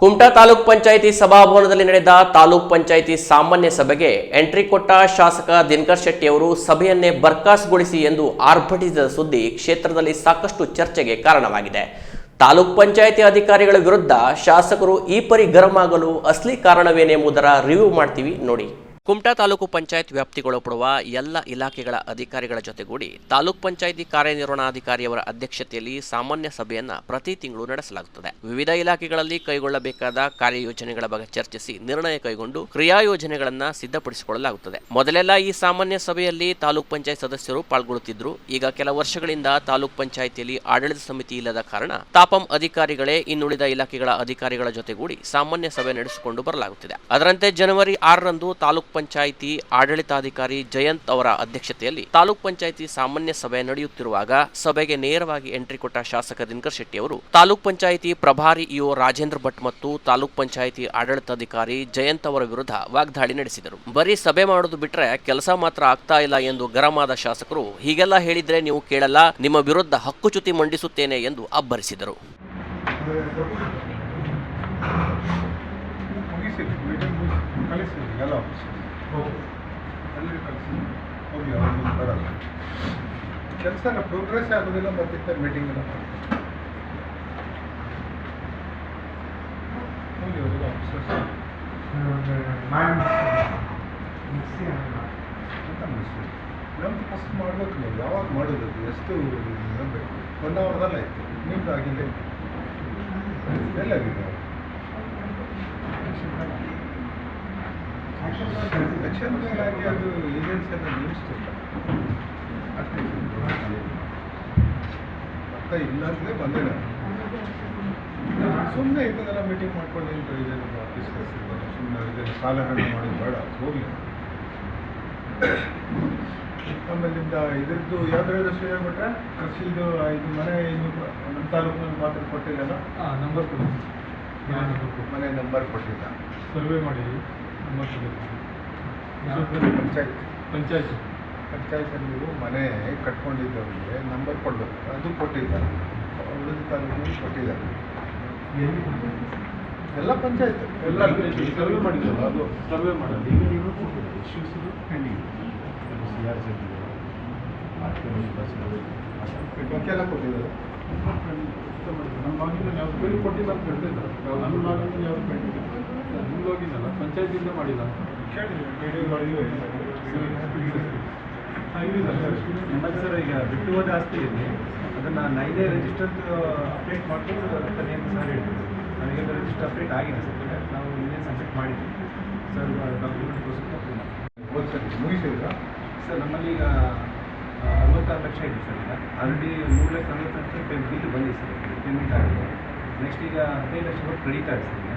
ಕುಮಟಾ ತಾಲೂಕ್ ಪಂಚಾಯಿತಿ ಸಭಾಭವನದಲ್ಲಿ ನಡೆದ ತಾಲೂಕ್ ಪಂಚಾಯಿತಿ ಸಾಮಾನ್ಯ ಸಭೆಗೆ ಎಂಟ್ರಿ ಕೊಟ್ಟ ಶಾಸಕ ದಿನಕರ್ ಶೆಟ್ಟಿ ಅವರು ಸಭೆಯನ್ನೇ ಬರ್ಖಾಸ್ತುಗೊಳಿಸಿ ಎಂದು ಆರ್ಭಟಿಸಿದ ಸುದ್ದಿ ಕ್ಷೇತ್ರದಲ್ಲಿ ಸಾಕಷ್ಟು ಚರ್ಚೆಗೆ ಕಾರಣವಾಗಿದೆ. ತಾಲೂಕ್ ಪಂಚಾಯಿತಿ ಅಧಿಕಾರಿಗಳ ವಿರುದ್ಧ ಶಾಸಕರು ಈ ಪರಿ ಗರಂ ಆಗಲು ಅಸಲಿ ಕಾರಣವೇನೆಂಬುದರ ರಿವ್ಯೂ ಮಾಡ್ತೀವಿ ನೋಡಿ. ಕುಮಟಾ ತಾಲೂಕು ಪಂಚಾಯತ್ ವ್ಯಾಪ್ತಿಗೊಳಪಡುವ ಎಲ್ಲ ಇಲಾಖೆಗಳ ಅಧಿಕಾರಿಗಳ ಜೊತೆಗೂಡಿ ತಾಲೂಕ್ ಪಂಚಾಯಿತಿ ಕಾರ್ಯನಿರ್ವಹಣಾಧಿಕಾರಿಯವರ ಅಧ್ಯಕ್ಷತೆಯಲ್ಲಿ ಸಾಮಾನ್ಯ ಸಭೆಯನ್ನ ಪ್ರತಿ ತಿಂಗಳು ನಡೆಸಲಾಗುತ್ತದೆ. ವಿವಿಧ ಇಲಾಖೆಗಳಲ್ಲಿ ಕೈಗೊಳ್ಳಬೇಕಾದ ಕಾರ್ಯಯೋಜನೆಗಳ ಬಗ್ಗೆ ಚರ್ಚಿಸಿ ನಿರ್ಣಯ ಕೈಗೊಂಡು ಕ್ರಿಯಾ ಯೋಜನೆಗಳನ್ನ ಸಿದ್ಧಪಡಿಸಿಕೊಳ್ಳಲಾಗುತ್ತದೆ. ಮೊದಲೆಲ್ಲ ಈ ಸಾಮಾನ್ಯ ಸಭೆಯಲ್ಲಿ ತಾಲೂಕ್ ಪಂಚಾಯತ್ ಸದಸ್ಯರು ಪಾಲ್ಗೊಳ್ಳುತ್ತಿದ್ದರು ಈಗ ಕೆಲ ವರ್ಷಗಳಿಂದ ತಾಲೂಕ್ ಪಂಚಾಯಿತಿಯಲ್ಲಿ ಆಡಳಿತ ಸಮಿತಿ ಇಲ್ಲದ ಕಾರಣ ತಾಪಂ ಅಧಿಕಾರಿಗಳೇ ಇನ್ನುಳಿದ ಇಲಾಖೆಗಳ ಅಧಿಕಾರಿಗಳ ಜೊತೆಗೂಡಿ ಸಾಮಾನ್ಯ ಸಭೆ ನಡೆಸಿಕೊಂಡು ಬರಲಾಗುತ್ತಿದೆ. ಅದರಂತೆ ಜನವರಿ ಆರರಂದು ತಾಲೂಕ್ ಪಂಚಾಯಿತಿ ಆಡಳಿತಾಧಿಕಾರಿ ಜಯಂತ್ ಅವರ ಅಧ್ಯಕ್ಷತೆಯಲ್ಲಿ ತಾಲೂಕ್ ಪಂಚಾಯಿತಿ ಸಾಮಾನ್ಯ ಸಭೆ ನಡೆಯುತ್ತಿರುವಾಗ ಸಭೆಗೆ ನೇರವಾಗಿ ಎಂಟ್ರಿ ಕೊಟ್ಟ ಶಾಸಕ ದಿನಕರ್ ಶೆಟ್ಟಿ ಅವರು, ತಾಲೂಕ್ ಪಂಚಾಯಿತಿ ಪ್ರಭಾರಿ ಇಒ ರಾಜೇಂದ್ರ ಭಟ್ ಮತ್ತು ತಾಲೂಕ್ ಪಂಚಾಯಿತಿ ಆಡಳಿತಾಧಿಕಾರಿ ಜಯಂತ್ ಅವರ ವಿರುದ್ಧ ವಾಗ್ದಾಳಿ ನಡೆಸಿದರು. ಬರೀ ಸಭೆ ಮಾಡೋದು ಬಿಟ್ರೆ ಕೆಲಸ ಮಾತ್ರ ಆಗ್ತಾ ಇಲ್ಲ ಎಂದು ಗರಮಾದ ಶಾಸಕರು ಹೀಗೆಲ್ಲ ಹೇಳಿದ್ರೆ ನೀವು ಕೇಳಲ್ಲ, ನಿಮ್ಮ ವಿರುದ್ಧ ಹಕ್ಕುಚ್ಯುತಿ ಮಂಡಿಸುತ್ತೇನೆ ಎಂದು ಅಬ್ಬರಿಸಿದರು ಮುಗಿಸಿ ಮೀಟಿಂಗ್ ಮುಗಿಸಿ ಆಫೀಸರ್ ಎಲ್ಲರಿಗೂ ಕಳಿಸಿ ಹೋಗಿ ಅವ್ರ ಮುಂದೆ ಬರಲ್ಲ ಕೆಲಸ ಪ್ರೋಗ್ರೆಸ್ ಆಗೋದಿಲ್ಲ ಮತ್ತೆ ಮೀಟಿಂಗ್ ಎಲ್ಲ ಹೋಗಿ ಅವರೆಲ್ಲ ಆಫೀಸರ್ಸ್ ಅಂತ ನಮ್ದು ಫಸ್ಟ್ ಮಾಡ್ಬೇಕು ನೀವು ಯಾವಾಗ ಮಾಡೋದು ಎಷ್ಟು ಬೇಕು ಒನ್ ಅವರ್ದಲ್ಲ ಆಯ್ತು ನಿಮ್ದು ಆಗಿಲ್ಲ ಎಲ್ಲಾಗಿದೆ ಅದು ಏಜೆನ್ಸಿಯನ್ನು ನಿಲ್ಲಿಸ್ತಿಲ್ಲ. ಅಷ್ಟೇ. ಅರ್ಥ ಇಲ್ಲ ಅಂತಲೇ ಬಂದೆ ಸುಮ್ಮನೆ ಇದನ್ನೆಲ್ಲ ಮೀಟಿಂಗ್ ಮಾಡ್ಕೊಂಡು ಏನು ಪ್ರಯೋಜನ ಆಫೀಸ್ ಸುಮ್ಮನೆ ಇದನ್ನು ಸಾಲ ಹಣ ಮಾಡೋದು ಬೇಡ ಹೋಗಲಿ. ಆಮೇಲಿಂದ ಇದ್ರದ್ದು ಯಾವ್ದು ಶ್ರೇಯ ಬಿಟ್ರೆ ಕೃಷಿದು ಇದು ಮನೆ ಇನ್ನು ನಮ್ಮ ತಾಲೂಕಿನಲ್ಲಿ ಮಾತ್ರ ಕೊಟ್ಟಿಲ್ಲಲ್ಲ ನಂಬರ್ ಕೊಡಿ. ಮನೆ ನಂಬರ್ ಕೊಟ್ಟಿಲ್ಲ ಸರ್ವೆ ಮಾಡಿ ನಂಬರ್ ಕೊಡಿ ಪಂಚಾಯತ್. ಪಂಚಾಯತ್ ಪಂಚಾಯತಲ್ಲಿ ನೀವು ಮನೆ ಕಟ್ಕೊಂಡಿದ್ದವರಿಗೆ ನಂಬರ್ ಕೊಡಬೇಕು. ಅದು ಕೊಟ್ಟಿದ್ದಾರೆ. ಉಳಿದ ತಾಲೂಕು ಕೊಟ್ಟಿದ್ದಾರೆ. ಎಲ್ಲ ಪಂಚಾಯತ್. ಎಲ್ಲ ಸರ್ವೆ ಮಾಡಿದ್ರಲ್ಲ ಅದು ಸರ್ವೆ ಮಾಡೋದು ಈಗ ನೀವು ಎಲ್ಲ ಕೊಟ್ಟಿದ್ದಾರೆ. ನಮ್ಮ ಲಾಗಿನ್ ಯಾವ್ದು ಕೊಟ್ಟಿಲ್ಲ ಅಂತ ಹೇಳ್ತಿದ್ದಾರೆ ನಮ್ಮ ಲಾಗಿನ್ ಯಾವ್ದು ಪೆಂಡಿಂಗ್ ಅಲ್ಲ ಪಂಚಾಯತಿಂದ ಮಾಡಿಲ್ಲ ನಮ್ಮಲ್ಲಿ ಸರ್ ಈಗ ಬಿಟ್ಟು ಹೋದ ಇದೆ ಅದನ್ನು ನೈದೇ ರಿಜಿಸ್ಟರ್ ಅಪ್ಡೇಟ್ ಮಾಡ್ಕೊಂಡು ಅದಕ್ಕೆ ಸರ್ ಹೇಳ್ತೀವಿ. ನನಗೆ ರಿಜಿಸ್ಟರ್ ಅಪ್ಡೇಟ್ ಆಗಿದೆ ಸರ್. ನಾವು ಇನ್ನೇ ಸಬ್ಮಿಟ್ ಮಾಡಿದ್ವಿ. ಸರ್ ಡಾಕ್ಯುಮೆಂಟ್ ಕೋಸ್ಕರ ಮುಗಿಸಿದ್ರ? ಸರ್ ನಮ್ಮಲ್ಲಿ ಈಗ ಅರವತ್ತಾರು ಲಕ್ಷ ಇದೆ ಸರ್ ಈಗ. ಆಲ್ರೆಡಿ ಮೂರು ಲಕ್ಷ ನಲವತ್ತು ಲಕ್ಷ ಪೇಮೆಂಟ್ ಬಿಲ್ ಬಂದಿದೆ ಸರ್. ಪೇಮೆಂಟ್ ಆಗಿದೆ. ನೆಕ್ಸ್ಟ್ ಈಗ ಹದಿನೈದು ಲಕ್ಷ ರೂಪಾಯಿ ಕ್ರೆಡಿಟ್ ಆಗಿದೆ ಸರ್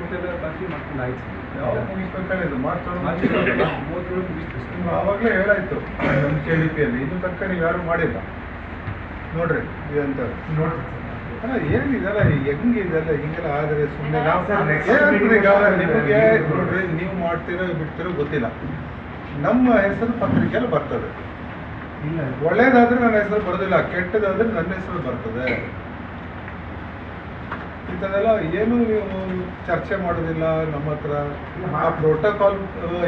ಮುಗಿದ ಬಾಕಿ ಮಾಡ್ಕೊಂಡು ಆಯ್ತು. ಸರ್ ಯಾವಾಗ ಮುಗಿಸ್ಬೇಕಾದ್ರೆ ಮಾರ್ಚ್ ಮೂವತ್ತೇಳು ಮುಗಿಸ್ತು ಆವಾಗಲೇ ಹೇಳಾಯ್ತು ನಮ್ಮ ಕೆ ಡಿ ಪಿಯಲ್ಲಿ. ಇನ್ನು ತನಕ ನೀವು ಯಾರು ಮಾಡಿಲ್ಲ. ನೋಡ್ರಿ ಇದಂತ ನೋಡ್ರಿ. ಅಲ್ಲ ಏನಿದೆಲ್ಲ ಹೆಂಗೆ ಇದೆಲ್ಲ ಹಿಂಗೆಲ್ಲ ಆದರೆ ಸುಮ್ಮನೆ ನಾವು ನಿಮಗೆ ನೋಡ್ರಿ ನೀವು ಮಾಡ್ತೀರೋ ಬಿಡ್ತೀರೋ ಗೊತ್ತಿಲ್ಲ. ನಮ್ಮ ಹೆಸರು ಪತ್ರಿಕೆಯಲ್ಲಿ ಬರ್ತದೆ. ಇಲ್ಲ. ಒಳ್ಳೇದಾದ್ರೆ ನನ್ನ ಹೆಸರು ಬರೋದಿಲ್ಲ ಕೆಟ್ಟದಾದ್ರೆ ನನ್ನ ಹೆಸರು ಬರ್ತದೆ. ಇಂಥದ್ದೆಲ್ಲ ಏನು ನೀವು ಚರ್ಚೆ ಮಾಡೋದಿಲ್ಲ ನಮ್ಮ ಹತ್ರ. ಆ ಪ್ರೋಟೋಕಾಲ್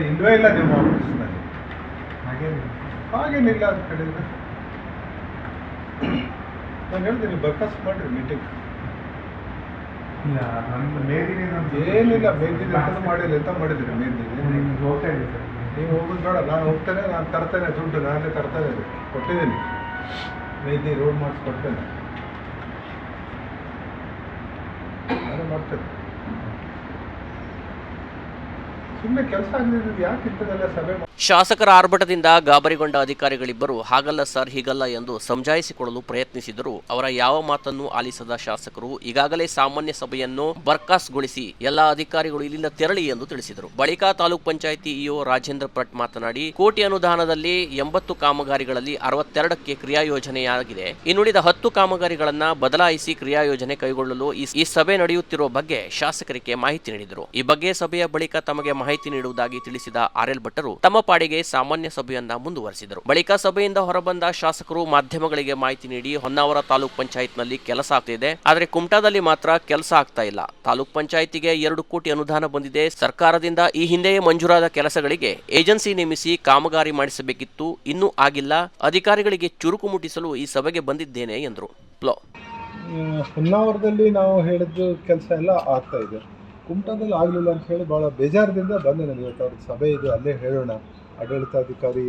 ಇಲ್ವೇ ಇಲ್ಲ ನಿಮ್ಮ ಆಫೀಸ್ನಲ್ಲಿ ಹಾಗೇನಿಲ್ಲ. ಹಾಗೇನಿಲ್ಲ ಅಂತ ಹೇಳಿದ್ರೆ ನಾನು ಹೇಳ್ತೀನಿ ಬರ್ಕಸ್ ಮಾಡ್ರಿ ಮೀಟಿಂಗ್ ಇಲ್ಲ ನನ್ನ ಮೇದಿನೇ ಏನಿಲ್ಲ ಮೇದಿನ ಅಂತ ಮಾಡಿಲ್ಲ ಎಂತ ಮಾಡಿದ್ರಿ ಮೇದಿನಿ ನಿಮ್ಗೆ ಹೋಗ್ತಾ ಇದೆ ಸರ್. ನೀವು ಹೋಗೋದು ಬೇಡ ನಾನು ಹೋಗ್ತೇನೆ ನಾನು ತರ್ತೇನೆ ದುಡ್ಡು ನಾನೇ ತರ್ತೇನೆ. ಕೊಟ್ಟಿದ್ದೀನಿ. ಮೇದಿ ರೋಡ್ ಮಾಡಿಸ್ಕೊಡ್ತೇನೆ ನಾನೇ ಸುಮ್ಮನೆ ಕೆಲಸ ಆಗದಿದ್ದು ಯಾಕೆ ಇಂಥದ್ದೆಲ್ಲ ಸಭೆ ಶಾಸಕರ ಆರ್ಭಟದಿಂದ ಗಾಬರಿಗೊಂಡ ಅಧಿಕಾರಿಗಳಿಬ್ಬರು, ಹಾಗಲ್ಲ ಸರ್, ಹೀಗಲ್ಲ ಎಂದು ಸಮಜಾಯಿಸಿಕೊಳ್ಳಲು ಪ್ರಯತ್ನಿಸಿದರು. ಅವರ ಯಾವ ಮಾತನ್ನು ಆಲಿಸದ ಶಾಸಕರು, ಈಗಾಗಲೇ ಸಾಮಾನ್ಯ ಸಭೆಯನ್ನು ಬರ್ಖಾಸ್ಗೊಳಿಸಿ ಎಲ್ಲ ಅಧಿಕಾರಿಗಳು ಇಲ್ಲಿಂದ ತೆರಳಿ ಎಂದು ತಿಳಿಸಿದರು. ಬಳಿಕ ತಾಲೂಕ್ ಪಂಚಾಯಿತಿ ಇಒ ರಾಜೇಂದ್ರ ಭಟ್ ಮಾತನಾಡಿ, ಕೋಟಿ ಅನುದಾನದಲ್ಲಿ ಎಂಬತ್ತು ಕಾಮಗಾರಿಗಳಲ್ಲಿ ಅರವತ್ತೆರಡಕ್ಕೆ ಕ್ರಿಯಾ ಯೋಜನೆಯಾಗಿದೆ. ಇನ್ನುಳಿದ ಹತ್ತು ಕಾಮಗಾರಿಗಳನ್ನ ಬದಲಾಯಿಸಿ ಕ್ರಿಯಾ ಯೋಜನೆ ಕೈಗೊಳ್ಳಲು ಈ ಈ ಸಭೆ ನಡೆಯುತ್ತಿರುವ ಬಗ್ಗೆ ಶಾಸಕರಿಗೆ ಮಾಹಿತಿ ನೀಡಿದರು. ಈ ಬಗ್ಗೆ ಸಭೆಯ ಬಳಿಕ ತಮಗೆ ಮಾಹಿತಿ ನೀಡುವುದಾಗಿ ತಿಳಿಸಿದ ಆರ್ಎಲ್ ಭಟ್ಟರು, ತಮ್ಮ ಪಾಡಿಗೆ ಸಾಮಾನ್ಯ ಸಭೆಯಿಂದ ಮುಂದುವರೆಸಿದರು. ಬಳಿಕ ಸಭೆಯಿಂದ ಹೊರಬಂದ ಶಾಸಕರು ಮಾಧ್ಯಮಗಳಿಗೆ ಮಾಹಿತಿ ನೀಡಿ ಹೊನ್ನಾವರ ತಾಲೂಕ್ ಪಂಚಾಯತ್ನಲ್ಲಿ ಕೆಲಸ ಆಗ್ತಿದೆ. ಆದರೆ ಕುಮಟಾದಲ್ಲಿ ಮಾತ್ರ ಕೆಲಸ ಆಗ್ತಾ ಇಲ್ಲ. ತಾಲೂಕ್ ಪಂಚಾಯತಿಗೆ ಎರಡು ಕೋಟಿ ಅನುದಾನ ಬಂದಿದೆ. ಸರ್ಕಾರದಿಂದ ಈ ಹಿಂದೆಯೇ ಮಂಜೂರಾದ ಕೆಲಸಗಳಿಗೆ ಏಜೆನ್ಸಿ ನೇಮಿಸಿ ಕಾಮಗಾರಿ ಮಾಡಿಸಬೇಕಿತ್ತು. ಇನ್ನೂ ಆಗಿಲ್ಲ. ಅಧಿಕಾರಿಗಳಿಗೆ ಚುರುಕು ಮುಟ್ಟಿಸಲು ಈ ಸಭೆಗೆ ಬಂದಿದ್ದೇನೆ ಎಂದರು. ಹೊನ್ನಾವರದಲ್ಲಿ ನಾವು ಹೇಳಿದ್ದು ಕೆಲಸ ಎಲ್ಲ ಆಗ್ತಾ ಇದೆ. ಕುಮಟಾದಲ್ಲಿ ಆಗಲಿಲ್ಲ ಅಂತ ಹೇಳಿ ಭಾಳ ಬೇಜಾರದಿಂದ ಬಂದೆ ನಾನು ಇವತ್ತು ಅವ್ರ ಸಭೆ ಇದು ಅಲ್ಲೇ ಹೇಳೋಣ. ಆಡಳಿತಾಧಿಕಾರಿ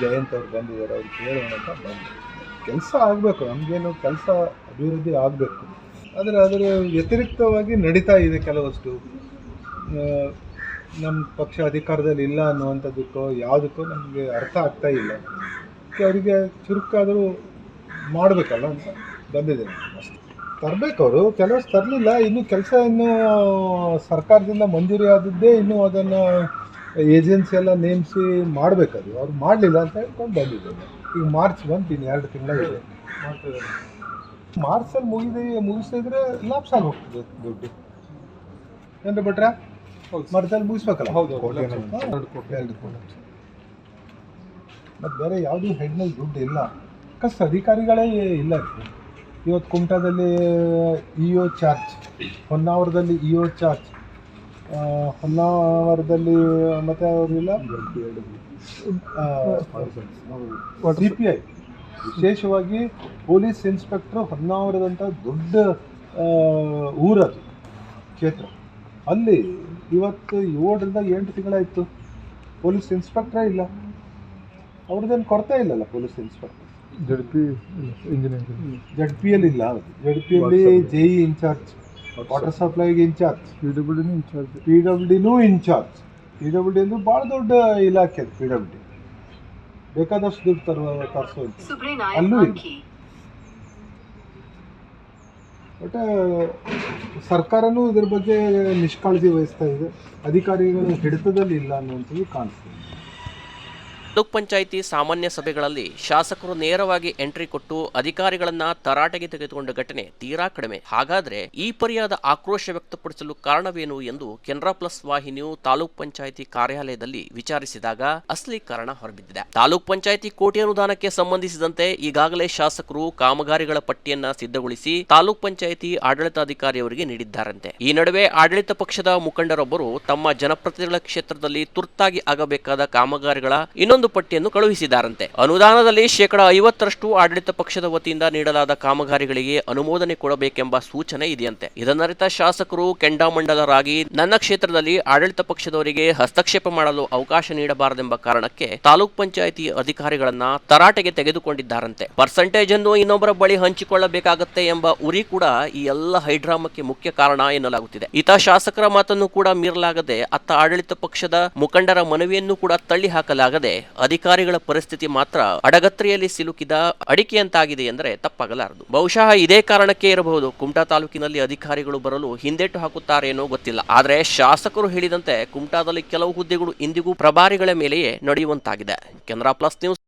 ಜಯಂತ್ ಅವ್ರು ಬಂದಿದ್ದಾರೆ, ಅವ್ರು ಕೇಳೋಣ ಅಂತ ಬಂದ. ಕೆಲಸ ಆಗಬೇಕು, ನಮಗೇನು ಕೆಲಸ ಅಭಿವೃದ್ಧಿ ಆಗಬೇಕು. ಆದರೆ ಅದರ ವ್ಯತಿರಿಕ್ತವಾಗಿ ನಡೀತಾ ಇದೆ ಕೆಲವಷ್ಟು. ನಮ್ಮ ಪಕ್ಷ ಅಧಿಕಾರದಲ್ಲಿ ಇಲ್ಲ ಅನ್ನುವಂಥದ್ದಕ್ಕೋ ಯಾವುದಕ್ಕೋ ನಮಗೆ ಅರ್ಥ ಆಗ್ತಾ ಇಲ್ಲ. ಅವರಿಗೆ ಚುರುಕಾದರೂ ಮಾಡಬೇಕಲ್ಲ ಅಂತ ಬಂದಿದ್ದೇನೆ. ಅಷ್ಟೇ ತರಬೇಕು ಅವರು, ಕೆಲವಷ್ಟು ತರಲಿಲ್ಲ. ಇನ್ನು ಕೆಲಸ ಇನ್ನೂ ಸರ್ಕಾರದಿಂದ ಮಂಜೂರಿ ಆದದ್ದೇ ಇನ್ನೂ ಅದನ್ನು ಏಜೆನ್ಸಿ ಎಲ್ಲ ನೇಮಿಸಿ ಮಾಡಬೇಕದು. ಅವ್ರು ಮಾಡಲಿಲ್ಲ ಅಂತ ಹೇಳ್ಕೊಂಡು ಬಂದಿದ್ದೇನೆ ಈಗ ಮಾರ್ಚ್ ಬಂತೀನಿ ಇನ್ನು ಎರಡು ತಿಂಗಳಾಗಿದೆ. ಮಾರ್ಚಲ್ಲಿ ಮುಗಿದು ಮುಗಿಸಿದ್ರೆ ಲಾಪ್ಸ್ ಆಗಿ ಹೋಗ್ತದೆ ದುಡ್ಡು ಏನು ಬಿಟ್ರೆ ಮಾರ್ಚಲ್ಲಿ ಮುಗಿಸ್ಬೇಕಲ್ಲ? ಹೌದು. ಎರಡು ಕೋಟಿ ಎರಡು ಕೋಟಿ ಮತ್ತು ಬೇರೆ ಯಾವುದೂ ಹೆಡ್ನಲ್ಲಿ ದುಡ್ಡು ಇಲ್ಲ. ಕಷ್ಟ ಅಧಿಕಾರಿಗಳೇ ಇಲ್ಲ. ಇವತ್ತು ಕುಮಟಾದಲ್ಲಿ ಇ ಒ ಚಾರ್ಜ್ ಹೊನ್ನಾವರದಲ್ಲಿ ಇ ಒ ಚಾರ್ಜ್. ಹೊನ್ನಾವರದಲ್ಲಿ ಮತ್ತೆ ಅವರಿಲ್ಲ ಸಿ ಪಿ ಐ ವಿಶೇಷವಾಗಿ ಪೊಲೀಸ್ ಇನ್ಸ್ಪೆಕ್ಟ್ರು ಹೊನ್ನಾವರದಂಥ ದೊಡ್ಡ ಊರದು ಕ್ಷೇತ್ರ. ಅಲ್ಲಿ ಇವತ್ತು ಏಳರಿಂದ ಎಂಟು ತಿಂಗಳಾಯಿತು. ಪೊಲೀಸ್ ಇನ್ಸ್ಪೆಕ್ಟ್ರೇ ಇಲ್ಲ. ಅವ್ರದ್ದೇನು ಕೊರತೆ ಇಲ್ಲಲ್ಲ police inspector? Z P engineering. Z P ಅಲ್ಲಿ ಇಲ್ಲ ಜಡ್ ಪಿ ಎಲ್ಲಿ J E incharge. Water ಸಪ್ಲೈಗೆ incharge P W D incharge P W ಡಿನೂ incharge P W D ಅಂದ್ರೆ ಭಾಳ ದೊಡ್ಡ ಇಲಾಖೆ ಅದು ಪಿ ಡಬ್ಲ್ಯೂ ಡಿ ಬೇಕಾದಷ್ಟು ದುಡ್ಡು ತರುವ ತರಿಸೋ ಅಲ್ಲೂ ಇಲ್ಲ. Monkey. ಬಟ್ ಸರ್ಕಾರನೂ ಇದ್ರ ಬಗ್ಗೆ ನಿಷ್ಕಾಳಜಿ ವಹಿಸ್ತಾ ಇದೆ. ಅಧಿಕಾರಿಗಳು ಹಿಡಿತದಲ್ಲಿ ಇಲ್ಲ ಅನ್ನುವಂಥದ್ದು ಕಾಣಿಸ್ತದೆ. ತಾಲೂಕ್ ಪಂಚಾಯಿತಿ ಸಾಮಾನ್ಯ ಸಭೆಗಳಲ್ಲಿ ಶಾಸಕರು ನೇರವಾಗಿ ಎಂಟ್ರಿ ಕೊಟ್ಟು ಅಧಿಕಾರಿಗಳನ್ನ ತರಾಟೆಗೆ ತೆಗೆದುಕೊಂಡ ಘಟನೆ ತೀರಾ ಕಡಿಮೆ. ಹಾಗಾದ್ರೆ ಈ ಪರಿಯಾದ ಆಕ್ರೋಶ ವ್ಯಕ್ತಪಡಿಸಲು ಕಾರಣವೇನು ಎಂದು ಕೆನರಾ ಪ್ಲಸ್ ವಾಹಿನಿಯು ತಾಲೂಕ್ ಪಂಚಾಯಿತಿ ಕಾರ್ಯಾಲಯದಲ್ಲಿ ವಿಚಾರಿಸಿದಾಗ ಅಸಲಿ ಕಾರಣ ಹೊರಬಿದ್ದಿದೆ. ತಾಲೂಕ್ ಪಂಚಾಯಿತಿ ಕೋಟಿ ಅನುದಾನಕ್ಕೆ ಸಂಬಂಧಿಸಿದಂತೆ ಈಗಾಗಲೇ ಶಾಸಕರು ಕಾಮಗಾರಿಗಳ ಪಟ್ಟಿಯನ್ನ ಸಿದ್ಧಗೊಳಿಸಿ ತಾಲೂಕ್ ಪಂಚಾಯಿತಿ ಆಡಳಿತಾಧಿಕಾರಿಯವರಿಗೆ ನೀಡಿದ್ದಾರಂತೆ. ಈ ನಡುವೆ ಆಡಳಿತ ಪಕ್ಷದ ಮುಖಂಡರೊಬ್ಬರು ತಮ್ಮ ಜನಪ್ರತಿನಿಧಿಗಳ ಕ್ಷೇತ್ರದಲ್ಲಿ ತುರ್ತಾಗಿ ಆಗಬೇಕಾದ ಕಾಮಗಾರಿಗಳ ಇನ್ನೊಂದು ಪಟ್ಟಿಯನ್ನು ಕಳುಹಿಸಿದ್ದಾರಂತೆ. ಅನುದಾನದಲ್ಲಿ ಶೇಕಡ ಐವತ್ತರಷ್ಟು ಆಡಳಿತ ಪಕ್ಷದ ವತಿಯಿಂದ ನೀಡಲಾದ ಕಾಮಗಾರಿಗಳಿಗೆ ಅನುಮೋದನೆ ಕೊಡಬೇಕೆಂಬ ಸೂಚನೆ ಇದೆಯಂತೆ. ಇದನ್ನರಿತ ಶಾಸಕರು ಕೆಂಡಾಮಂಡಲರಾಗಿ ನನ್ನ ಕ್ಷೇತ್ರದಲ್ಲಿ ಆಡಳಿತ ಪಕ್ಷದವರಿಗೆ ಹಸ್ತಕ್ಷೇಪ ಮಾಡಲು ಅವಕಾಶ ನೀಡಬಾರದೆಂಬ ಕಾರಣಕ್ಕೆ ತಾಲೂಕ್ ಪಂಚಾಯಿತಿ ಅಧಿಕಾರಿಗಳನ್ನ ತರಾಟೆಗೆ ತೆಗೆದುಕೊಂಡಿದ್ದಾರಂತೆ. ಪರ್ಸೆಂಟೇಜ್ ಅನ್ನು ಇನ್ನೊಬ್ಬರ ಬಳಿ ಹಂಚಿಕೊಳ್ಳಬೇಕಾಗತ್ತೆ ಎಂಬ ಉರಿ ಕೂಡ ಈ ಎಲ್ಲ ಹೈಡ್ರಾಮಕ್ಕೆ ಮುಖ್ಯ ಕಾರಣ ಎನ್ನಲಾಗುತ್ತಿದೆ. ಇತ ಶಾಸಕರ ಮಾತನ್ನು ಕೂಡ ಮೀರಲಾಗದೆ ಅತ್ತ ಆಡಳಿತ ಪಕ್ಷದ ಮುಖಂಡರ ಮನವಿಯನ್ನು ಕೂಡ ತಳ್ಳಿ ಹಾಕಲಾಗದೆ ಅಧಿಕಾರಿಗಳ ಪರಿಸ್ಥಿತಿ ಮಾತ್ರ ಅಡಗತ್ರಿಯಲ್ಲಿ ಸಿಲುಕಿದ ಅಡಿಕೆಯಂತಾಗಿದೆ ಎಂದರೆ ತಪ್ಪಾಗಲಾರದು. ಬಹುಶಃ ಇದೇ ಕಾರಣಕ್ಕೆ ಇರಬಹುದು. ಕುಮಟಾ ತಾಲೂಕಿನಲ್ಲಿ ಅಧಿಕಾರಿಗಳು ಬರಲು ಹಿಂದೇಟು ಹಾಕುತ್ತಾರೇನೋ ಗೊತ್ತಿಲ್ಲ. ಆದರೆ ಶಾಸಕರು ಹೇಳಿದಂತೆ ಕುಮಟಾದಲ್ಲಿ ಕೆಲವು ಹುದ್ದೆಗಳು ಇಂದಿಗೂ ಪ್ರಭಾರಿಗಳ ಮೇಲೆಯೇ ನಡೆಯುವಂತಾಗಿದೆ. Canara plus news